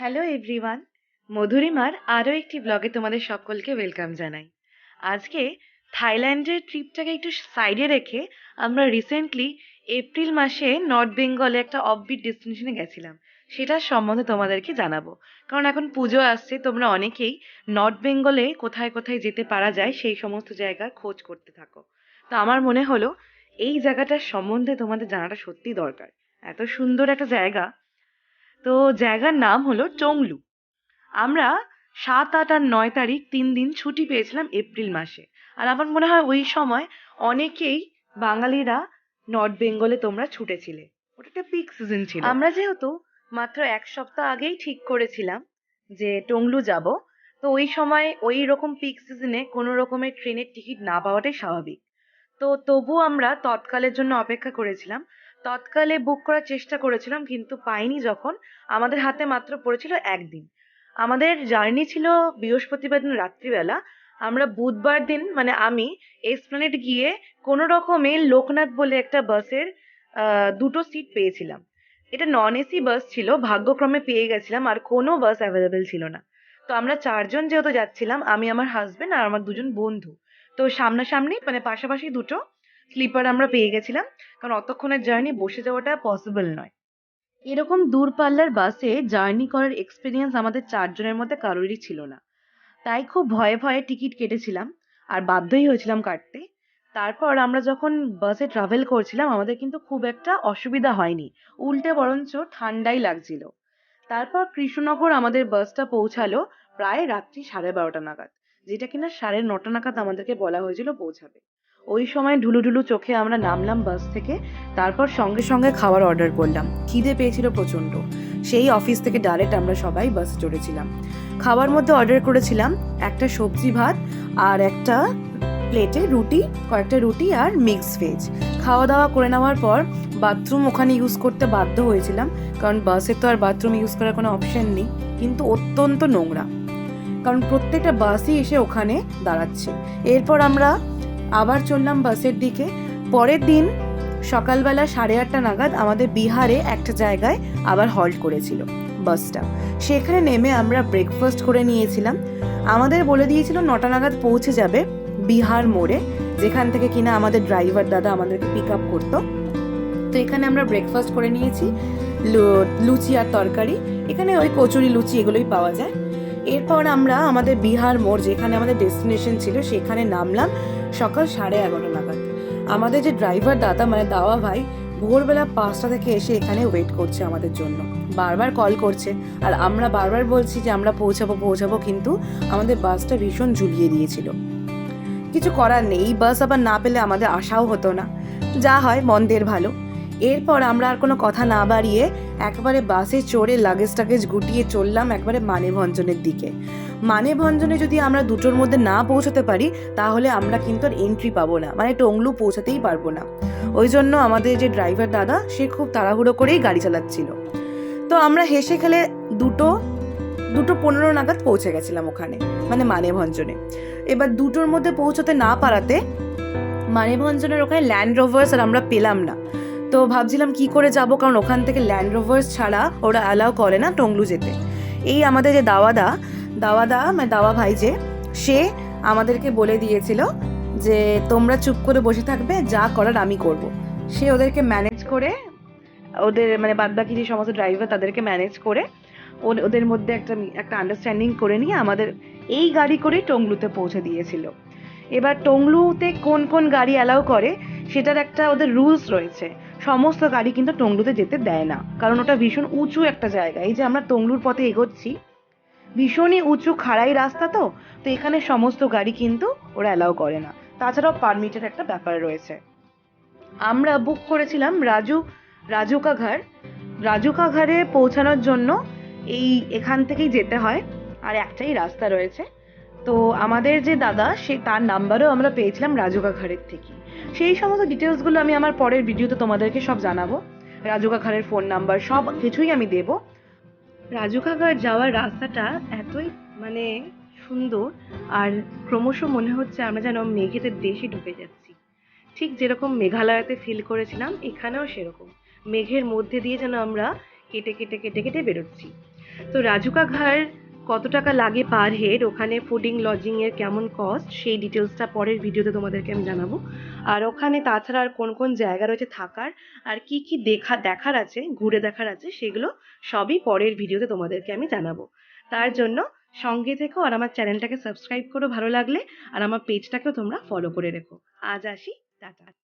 Hello everyone মধুরিমার আরও একটি ব্লগে তোমাদের সকলকে ওয়েলকাম জানাই। আজকে থাইল্যান্ডের ট্রিপটাকে একটু সাইডে রেখে আমরা রিসেন্টলি এপ্রিল মাসে নর্থ বেঙ্গলে একটা অফবিট ডেস্টিনেশনে গেছিলাম। সেটার সম্বন্ধে তোমাদেরকে জানাব। কারণ এখন পুজো আসছে, তোমরা অনেকেই নর্থ বেঙ্গলে কোথায় কোথায় যেতে পারা যায়, সেই সমস্ত জায়গার খোঁজ করতে থাকো। তো আমার মনে হলো, এই জায়গাটার সম্বন্ধে তোমাদের জানাটা সত্যিই দরকার। এত সুন্দর একটা জায়গা তো জায়গার নাম হলো টংলু। আমরা সাত, আট আর নয় তারিখ তিন দিন ছুটি পেয়েছিলাম এপ্রিল মাসে। আর আমার মনে হয় ওই সময় অনেকেই বাঙালিরা নর্থ বেঙ্গলে তোমরা ছুটেছিলে। ওটা একটা পিক সিজন ছিল। আমরা যেহেতু মাত্র এক সপ্তাহ আগেই ঠিক করেছিলাম যে টংলু যাব, তো ওই সময় ওই রকম পিক সিজনে কোনো রকমের ট্রেনের টিকিট না পাওয়াটাই স্বাভাবিক। তো তবু আমরা তৎকালের জন্য অপেক্ষা করেছিলাম। তৎকালে বুক করার চেষ্টা করেছিলাম, কিন্তু পাইনি যখন। আমাদের হাতে মাত্র পড়েছিল একদিন। আমাদের জার্নি ছিল বৃহস্পতিবার দিন রাত্রিবেলা। আমরা বুধবার দিন মানে আমি এসপ্ল্যানেড গিয়ে কোনো রকমে লোকনাথ বলে একটা বাসের দুটো সিট পেয়েছিলাম। এটা নন এসি বাস ছিল, ভাগ্যক্রমে পেয়ে গেছিলাম, আর কোনো বাস অ্যাভেলেবেল ছিল না। তো আমরা চারজন যেহেতু যাচ্ছিলাম, আমি, আমার হাজবেন্ড আর আমার দুজন বন্ধু। তো সামনাসামনি মানে পাশাপাশি দুটো স্লিপার আমরা পেয়ে গেছিলাম। কারণ অতক্ষণের জার্নি বসে যাওয়াটা পসিবল নয়। এরকম দূরপাল্লার বাসে জার্নি করার এক্সপিরিয়েন্স আমাদের চারজনের মধ্যে কারোরই ছিল না। তাই খুব ভয়ে ভয়ে টিকিট কেটেছিলাম আর বাধ্যই হয়েছিলাম কাটতে। তারপর আমরা যখন বাসে ট্রাভেল করছিলাম, আমাদের কিন্তু খুব একটা অসুবিধা হয়নি। উল্টে বরঞ্চ ঠান্ডাই লাগছিল। তারপর কৃষ্ণনগর আমাদের বাসটা পৌঁছালো প্রায় রাত্রি সাড়ে বারোটা নাগাদ, যেটা কিনা সাড়ে নটা নাগাদ আমাদেরকে বলা হয়েছিল পৌঁছাবে। ওই সময় ঢুলু ঢুলু চোখে আমরা নামলাম বাস থেকে, তারপর সঙ্গে সঙ্গে খাবার অর্ডার করলাম। খিদে পেয়েছিল প্রচণ্ড। সেই অফিস থেকে ডাইরেক্ট আমরা সবাই বাসে চড়েছিলাম। খাবার মধ্যে অর্ডার করেছিলাম একটা সবজি ভাত আর একটা প্লেটে রুটি, কয়েকটা রুটি আর মিক্স ভেজ খাওয়া দাওয়া করে নেওয়ার পর বাথরুম ওখানে ইউজ করতে বাধ্য হয়েছিলাম, কারণ বাসে তো আর বাথরুম ইউজ করার কোনো অপশন নেই, কিন্তু অত্যন্ত নোংরা। কারণ প্রত্যেকটা বাসই এসে ওখানে দাঁড়াচ্ছে। এরপর আমরা আবার চললাম বাসের দিকে। পরের দিন সকালবেলা সাড়ে আটটা নাগাদ আমাদের বিহারে একটা জায়গায় আবার হল্ট করেছিল বাসটা। সেখানে নেমে আমরা ব্রেকফাস্ট করে নিয়েছিলাম। আমাদের বলে দিয়েছিল নটা নাগাদ পৌঁছে যাবে বিহার মোড়ে, যেখান থেকে কিনা আমাদের ড্রাইভার দাদা আমাদেরকে পিক আপ করতো। তো এখানে আমরা ব্রেকফাস্ট করে নিয়েছি। লুচি আর তরকারি। এখানে ওই কচুরি লুচি এগুলোই পাওয়া যায়। এরপর আমরা আমাদের বিহার মোড়, যেখানে আমাদের ডেস্টিনেশন ছিল, সেখানে নামলাম সকাল সাড়ে এগারোটা নাগাদ। আমাদের যে ড্রাইভার দাদা মানে দাওয়া ভাই, ভোরবেলা পাঁচটা থেকে এসে এখানে ওয়েট করছে আমাদের জন্য। বারবার কল করছে। আর আমরা বারবার বলছি যে আমরা পৌঁছাবো পৌঁছাবো, কিন্তু আমাদের বাসটা ভীষণ ঝুলিয়ে দিয়েছিল। কিছু করার নেই। এই বাস আবার না পেলে আমাদের আশাও হতো না। যা হয় মন্দের ভালো। এরপর আমরা আর কোনো কথা না বাড়িয়ে একবারে বাসে চড়ে লাগেজ টাগেজ গুটিয়ে চললাম একবারে মানেভঞ্জনের দিকে। মানেভঞ্জনে যদি আমরা দুটোর মধ্যে না পৌঁছাতে পারি, তাহলে আমরা কিন্তু আর এন্ট্রি পাবো না। মানে টংলু পৌঁছাতেই পারব না। ওই জন্য আমাদের যে ড্রাইভার দাদা, সে খুব তাড়াহুড়ো করেই গাড়ি চালাচ্ছিল। তো আমরা হেসে খেলে দুটো দুটো পনেরো নাগাদ পৌঁছে গেছিলাম ওখানে মানে মানেভঞ্জনে। এবার দুটোর মধ্যে পৌঁছতে না পারাতে মানেভঞ্জনের ওখানে ল্যান্ড রোভার্স আর আমরা পেলাম না। তো ভাবছিলাম কি করে যাব, কারণ ওখান থেকে ল্যান্ড রোভার্স ছাড়া ওরা অ্যালাউ করে না টংলু যেতে। এই আমাদের যে দাওয়াদা দাওয়াদা মানে দাওয়া ভাই যে, সে আমাদেরকে বলে দিয়েছিল যে, তোমরা চুপ করে বসে থাকবে, যা করার আমি করব। সে ওদেরকে ম্যানেজ করে, ওদের মানে বাদবাকি যে সমস্ত ড্রাইভার তাদেরকে ম্যানেজ করে ওদের মধ্যে একটা একটা আন্ডারস্ট্যান্ডিং করে নিয়ে আমাদের এই গাড়ি করেই টংলুতে পৌঁছে দিয়েছিল। এবার টংলুতে কোন কোন গাড়ি অ্যালাউ করে, সেটার একটা ওদের রুলস রয়েছে। সমস্ত গাড়ি কিন্তু টংলুতে যেতে দেয় না। কারণ ওটা ভীষণ উঁচু একটা জায়গা। এই যে আমরা টংলুর পথে এগোচ্ছি, ভীষণই উঁচু খাড়াই রাস্তা তো তো এখানে সমস্ত গাড়ি কিন্তু ওরা অ্যালাউ করে না। তাছাড়াও পারমিটের একটা ব্যাপার রয়েছে। আমরা বুক করেছিলাম রাজু, রাজুকা ঘর। রাজুকা ঘরে পৌঁছানোর জন্য এই এখান থেকেই যেতে হয়, আর একটাই রাস্তা রয়েছে। তো আমাদের যে দাদা, সে তার নাম্বারও আমরা পেয়েছিলাম রাজুকা ঘরের থেকে। সেই সমস্ত ডিটেলসগুলো আমি আমার পরের ভিডিওতে তোমাদেরকে সব জানাব। রাজুকা ঘরের ফোন নাম্বার সব কিছুই আমি দেবো। রাজুকা ঘর যাওয়ার রাস্তাটা এতই মানে সুন্দর, আর ক্রমশ মনে হচ্ছে আমরা যেন মেঘেদের দেশে ঢুকে যাচ্ছি। ঠিক যেরকম মেঘালয়তে ফিল করেছিলাম, এখানেও সেরকম। মেঘের মধ্যে দিয়ে যেন আমরা কেটে কেটে কেটে কেটে বেরোচ্ছি। তো রাজুকা ঘর কত টাকা লাগে পার হেড, ওখানে ফুডিং লজিংয়ের কেমন কস্ট সেই ডিটেলসটা পরের ভিডিওতে তোমাদেরকে আমি জানাব। আর ওখানে তাছাড়া আর কোন কোন জায়গা রয়েছে থাকার, আর কি কি দেখা, দেখার আছে, ঘুরে দেখার আছে, সেগুলো সবই পরের ভিডিওতে তোমাদেরকে আমি জানাব। তার জন্য সঙ্গে থেকো আর আমার চ্যানেলটাকে সাবস্ক্রাইব করো ভালো লাগলে, আর আমার পেজটাকেও তোমরা ফলো করে রেখো। আজ আসি, টাটা।